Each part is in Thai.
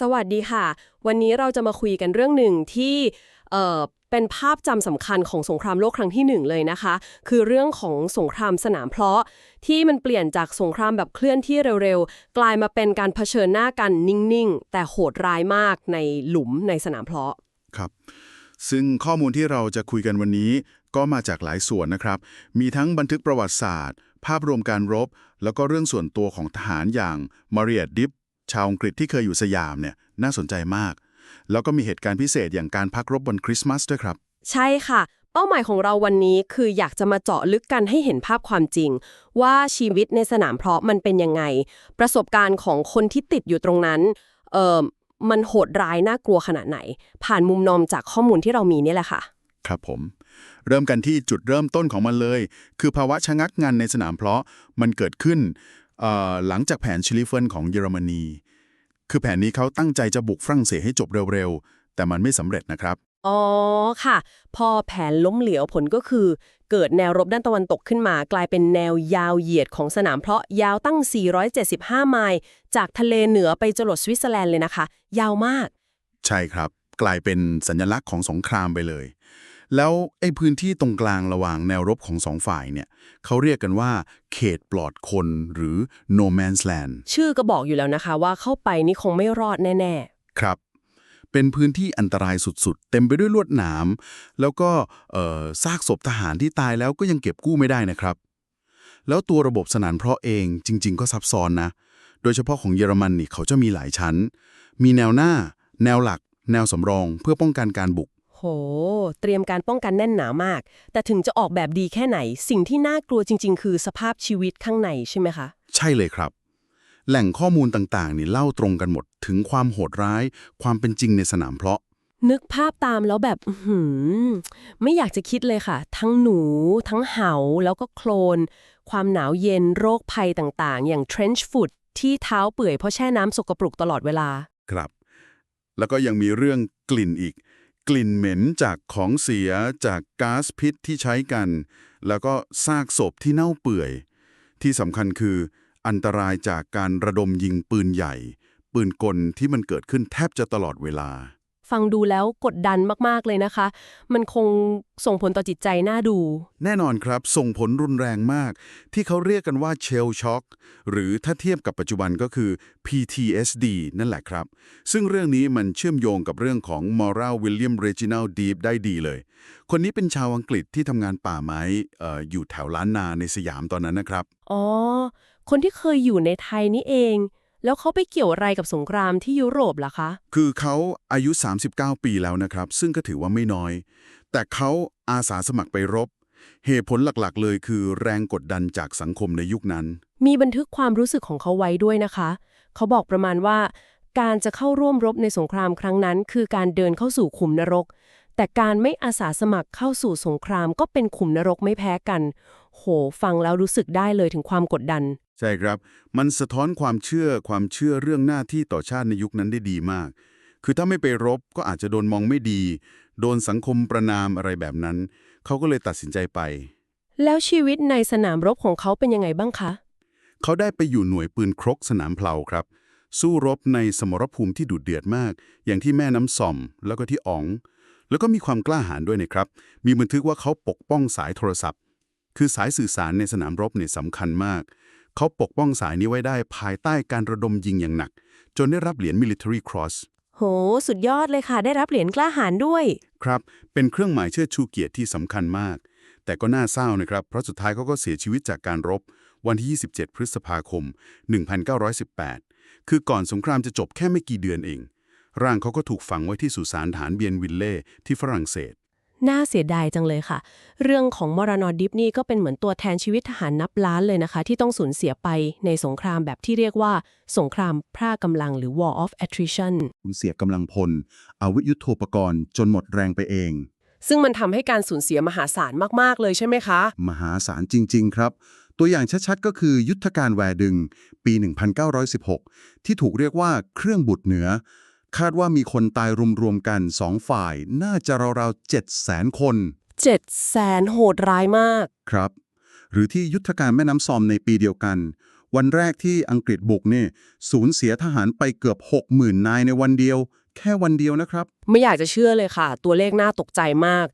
สวัสดีค่ะ วันนี้เราจะมาคุยกันเรื่องหนึ่งที่เอ่อเป็นภาพจำสำคัญของสงครามโลกครั้งที่หนึ่งเลยนะคะ คือเรื่องของสงครามสนามเพลาะ ที่มันเปลี่ยนจากสงครามแบบเคลื่อนที่เร็วๆ กลายมาเป็นการเผชิญหน้ากันนิ่งๆ แต่โหดร้ายมากในหลุมในสนามเพลาะครับ ซึ่งข้อมูลที่เราจะคุยกันวันนี้ ก็มาจากหลายส่วนนะครับ มีทั้งบันทึกประวัติศาสตร์ ภาพรวมการรบ แล้วก็เรื่องส่วนตัวของทหารอย่างมาเรียดิฟ ชาวอังกฤษที่เคยอยู่สยามเนี่ยน่าสนใจมาก แล้วก็มีเหตุการณ์พิเศษอย่างการพักรบบนคริสต์มาสด้วยครับ ใช่ค่ะ เป้าหมายของเราวันนี้คืออยากจะมาเจาะลึกกันให้เห็นภาพความจริง ว่าชีวิตในสนามเพลาะมันเป็นยังไง ประสบการณ์ของคนที่ติดอยู่ตรงนั้นเอ่อมันโหดร้ายน่ากลัวขนาดไหน ผ่านมุมมองจากข้อมูลที่เรามีนี่แหละค่ะ ครับผม เริ่มกันที่จุดเริ่มต้นของมันเลย คือภาวะชะงักงันในสนามเพลาะมันเกิดขึ้นเอ่อ หลังจากแผนชิลิเฟินของเยอรมนี คือแผนนี้เขาตั้งใจจะบุกฝรั่งเศสให้จบเร็วๆ แต่มันไม่สำเร็จนะครับ อ๋อค่ะ พอแผนล้มเหลวผลก็คือ เกิดแนวรบด้านตะวันตกขึ้นมา กลายเป็นแนวยาวเหยียดของสนามเพลาะยาวตั้ง 475 ไมล์จากทะเลเหนือไปจรดสวิตเซอร์แลนด์เลยนะคะ ยาวมาก ใช่ครับ กลายเป็นสัญลักษณ์ของสงครามไปเลย แล้วไอ้พื้นที่ตรงกลางระหว่างแนวรบของสองฝ่ายเนี่ยเขาเรียกกันว่า เขตปลอดคนหรือ no man's land ชื่อก็บอกอยู่แล้วนะคะว่าเข้าไปนี่คงไม่รอดแน่ครับ เป็นพื้นที่อันตรายสุดๆ เต็มไปด้วยลวดหนาม แล้วก็เอ่อซากศพทหารที่ตายแล้วก็ยังเก็บกู้ไม่ได้นะครับ แล้วตัวระบบสนานเพราะห์เองจริง ๆ ก็ซับซ้อนนะ โดยเฉพาะของเยอรมันนี่เขาจะมีหลายชั้น มีแนวหน้า แนวหลัก แนวสำรอง เพื่อป้องกันการบุกๆ โห เตรียมการป้องกันแน่นหนามาก แต่ถึงจะออกแบบดีแค่ไหน สิ่งที่น่ากลัวจริง ๆ คือสภาพชีวิตข้างในใช่ไหมคะ ใช่เลยครับ แหล่งข้อมูลต่างๆ นี่เล่าตรงกันหมดถึงความโหดร้าย ความเป็นจริงในสนามเพลาะ นึกภาพตามแล้วแบบอื้อหือไม่อยากจะคิดเลยค่ะ ทั้งหนู ทั้งเหาแล้วก็โคลน ความหนาวเย็นโรคภัยต่างๆ อย่าง trench foot ที่เท้าเปื่อยเพราะแช่น้ำสกปรกตลอดเวลา ครับ แล้วก็ยังมีเรื่องกลิ่นอีก กลิ่นเหม็นจากของเสียจากก๊าซพิษที่ใช้กัน แล้วก็ซากศพที่เน่าเปื่อย ที่สำคัญคือ อันตรายจากการระดมยิงปืนใหญ่ ปืนกลที่มันเกิดขึ้นแทบจะตลอดเวลา ฟังดูแล้วกดดันมากๆเลยนะคะ มันคงส่งผลต่อจิตใจน่าดู แน่นอนครับ ส่งผลรุนแรงมาก ที่เขาเรียกกันว่าเชลช็อกหรือถ้าเทียบกับปัจจุบันก็คือ PTSD นั่นแหละครับ ซึ่งเรื่องนี้มันเชื่อมโยงกับเรื่องของมอรัลวิลเลียมเรจินัลดีฟได้ดีเลย คนนี้เป็นชาวอังกฤษที่ทำงานป่าไม้เอ่ออยู่แถวล้านนาในสยามตอนนั้นนะครับ อ๋อ คนที่เคยอยู่ในไทยนี่เอง แล้วเขาไปเกี่ยวอะไรกับสงครามที่ยุโรปล่ะคะ คือเขาอายุ 39 ปีแล้วนะครับ ซึ่งก็ถือว่าไม่น้อย แต่เขาอาสาสมัครไปรบ เหตุผลหลักๆ เลยคือแรงกดดันจากสังคมในยุคนั้น มีบันทึกความรู้สึกของเขาไว้ด้วยนะคะ เขาบอกประมาณว่า การจะเข้าร่วมรบในสงครามครั้งนั้น คือการเดินเข้าสู่ขุมนรก แต่การไม่อาสาสมัครเข้าสู่สงครามก็เป็นขุมนรกไม่แพ้กัน โห ฟังแล้วรู้สึกได้เลยถึงความกดดัน ใช่ครับ มันสะท้อนความเชื่อความเชื่อเรื่องหน้าที่ต่อชาติในยุคนั้นได้ดีมาก คือถ้าไม่ไปรบก็อาจจะโดนมองไม่ดี โดนสังคมประนามอะไรแบบนั้น เขาก็เลยตัดสินใจไป แล้วชีวิตในสนามรบของเขาเป็นยังไงบ้างคะ เขาได้ไปอยู่หน่วยปืนครกสนามเพลาครับ สู้รบในสมรภูมิที่ดุเดือดมาก อย่างที่แม่น้ำส่อม แล้วก็ที่อ๋อง แล้วก็มีความกล้าหาญด้วยนะครับ มีบันทึกว่าเขาปกป้องสายโทรศัพท์ คือสายสื่อสารในสนามรบเนี่ยสำคัญมาก เขาปกป้องสายนี้ไว้ได้ภายใต้การระดมยิงอย่างหนัก จนได้รับเหรียญ Military Cross โห สุดยอดเลยค่ะ ได้รับเหรียญกล้าหาญด้วย ครับ เป็นเครื่องหมายเชิดชูเกียรติที่สำคัญมาก แต่ก็น่าเศร้านะครับ เพราะสุดท้ายเขาก็เสียชีวิตจากการรบ วันที่ 27 พฤษภาคม 1918 คือก่อนสงครามจะจบแค่ไม่กี่เดือนเอง ร่างเขาก็ถูกฝังไว้ที่สุสานฐานเบียนวิลเล่ที่ฝรั่งเศส น่าเสียดายจังเลยค่ะ เรื่องของมรณอดิฟนี่ก็เป็นเหมือนตัวแทนชีวิตทหารนับล้านเลยนะคะ ที่ต้องสูญเสียไปในสงครามแบบที่เรียกว่า สงครามพร่ากำลังหรือ war of attrition สูญเสียกำลังพล อาวุธยุโทโธปกรณ์จนหมดแรงไปเองซึ่งมันทำให้การสูญเสียมหาศาลมาก ๆ เลยใช่ไหมคะ มหาศาลจริง ๆ ครับ ตัวอย่างชัดๆ ก็คือยุทธการแวดึง ปี 1916 ที่ถูกเรียกว่าเครื่องบุตรเหนือ คาดว่ามีคนตายรวมๆกันสองฝ่าย น่าจะราวๆ7แสนคน7แสนโหดร้ายมาก ครับ หรือที่ยุทธการแม่น้ำซอมในปีเดียวกัน วันแรกที่อังกฤษบุกเนี่ยสูญเสียทหารไปเกือบ 60,000นายในวันเดียว แค่วันเดียวนะครับ ไม่อยากจะเชื่อเลยค่ะ ตัวเลขน่าตกใจมาก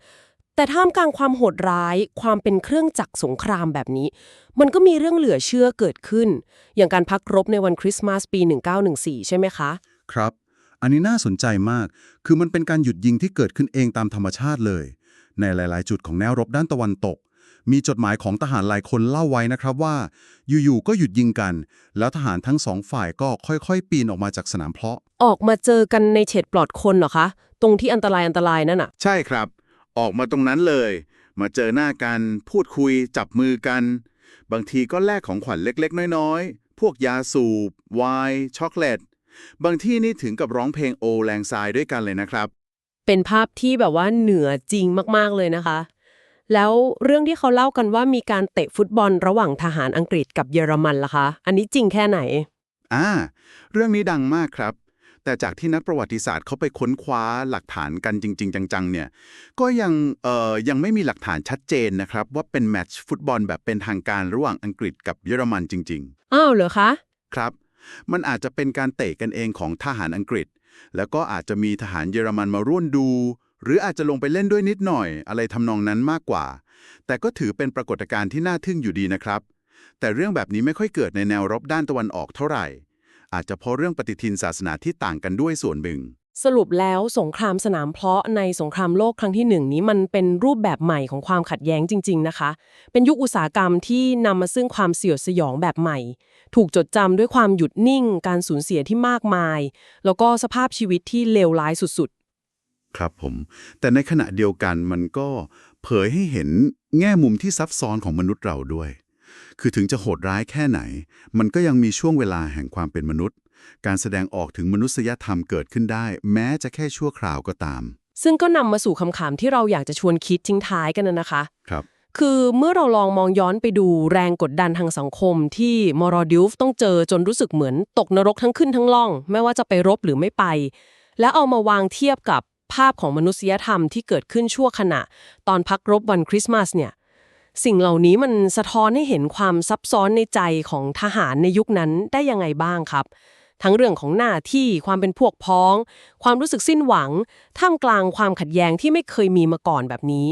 แต่ท่ามกลางความโหดร้าย ความเป็นเครื่องจักรสงครามแบบนี้ มันก็มีเรื่องเหลือเชื่อเกิดขึ้น อย่างการพักรบในวันคริสต์มาสปี 1914 ใช่ไหมคะ ครับ อันนี้น่าสนใจมาก คือมันเป็นการหยุดยิงที่เกิดขึ้นเองตามธรรมชาติเลย ในหลาย ๆ จุดของแนวรบด้านตะวันตก มีจดหมายของทหารหลายคนเล่าไว้นะครับว่า อยู่ ๆ ก็หยุดยิงกัน แล้วทหารทั้งสองฝ่ายก็ค่อย ๆ ปีนออกมาจากสนามเพลาะ ออกมาเจอกันในเฉดปลอดคนเหรอคะ ตรงที่อันตรายอันตรายนั่นอะใช่ครับ ออกมาตรงนั้นเลย มาเจอหน้ากันพูดคุยจับมือกัน บางทีก็แลกของขวัญเล็กๆ น้อยๆ พวกยาสูบไวน์ช็อกโกแลตบางที่นี่ถึงกับร้องเพลงโอแรงทรายด้วยกันเลยนะครับ เป็นภาพที่แบบว่าเหนือจริงมากๆเลยนะคะ แล้วเรื่องที่เขาเล่ากันว่ามีการเตะฟุตบอลระหว่างทหารอังกฤษกับเยอรมันล่ะคะ อันนี้จริงแค่ไหน อ่า เรื่องนี้ดังมากครับ แต่จากที่นักประวัติศาสตร์เขาไปค้นคว้าหลักฐานกันจริง ๆ จังๆเนี่ยก็ยังเอ่อยังไม่มีหลักฐานชัดเจนนะครับว่าเป็นแมตช์ฟุตบอลแบบเป็นทางการระหว่างอังกฤษกับเยอรมันจริงๆอ้าวเหรอคะครับ มันอาจจะเป็นการเตะกันเองของทหารอังกฤษ แล้วก็อาจจะมีทหารเยอรมันมาร่วมดู หรืออาจจะลงไปเล่นด้วยนิดหน่อย อะไรทำนองนั้นมากกว่า แต่ก็ถือเป็นปรากฏการณ์ที่น่าทึ่งอยู่ดีนะครับ แต่เรื่องแบบนี้ไม่ค่อยเกิดในแนวรบด้านตะวันออกเท่าไหร่ อาจจะเพราะเรื่องปฏิทินศาสนาที่ต่างกันด้วยส่วนหนึ่ง สรุปแล้วสงครามสนามเพลาะในสงครามโลกครั้งที่หนึ่งนี้มันเป็นรูปแบบใหม่ของความขัดแย้งจริง ๆ นะคะ เป็นยุคอุตสาหกรรมที่นำมาซึ่งความเสี่ยวสยองแบบใหม่ ถูกจดจำด้วยความหยุดนิ่ง การสูญเสียที่มากมาย แล้วก็สภาพชีวิตที่เลวร้ายสุดครับผม แต่ในขณะเดียวกันมันก็เผยให้เห็นแง่มุมที่ซับซ้อนของมนุษย์เราด้วย คือถึงจะโหดร้ายแค่ไหน มันก็ยังมีช่วงเวลาแห่งความเป็นมนุษย์ การแสดงออกถึงมนุษยธรรมเกิดขึ้นได้ แม้จะแค่ชั่วคราวก็ตามๆซึ่งก็นำมาสู่คำถามที่เราอยากจะชวนคิดทิ้งท้ายกันนะนะคะครับคือเมื่อเราลองมองย้อนไปดูแรงกดดันทางสังคมที่มอรอดิฟต้องเจอจนรู้สึกเหมือนตกนรกทั้งขึ้นทั้งล่อง ไม่ว่าจะไปรบหรือไม่ไป แล้วเอามาวางเทียบกับภาพของมนุษยธรรมที่เกิดขึ้นชั่วขณะ ตอนพักรบวันคริสต์มาสเนี่ย สิ่งเหล่านี้มันสะท้อนให้เห็นความซับซ้อนในใจของทหารในยุคนั้นได้ยังไงบ้างครับ ทั้งเรื่องของหน้าที่ความเป็นพวกพ้อง ความรู้สึกสิ้นหวัง ท่ามกลางความขัดแย้งที่ไม่เคยมีมาก่อนแบบนี้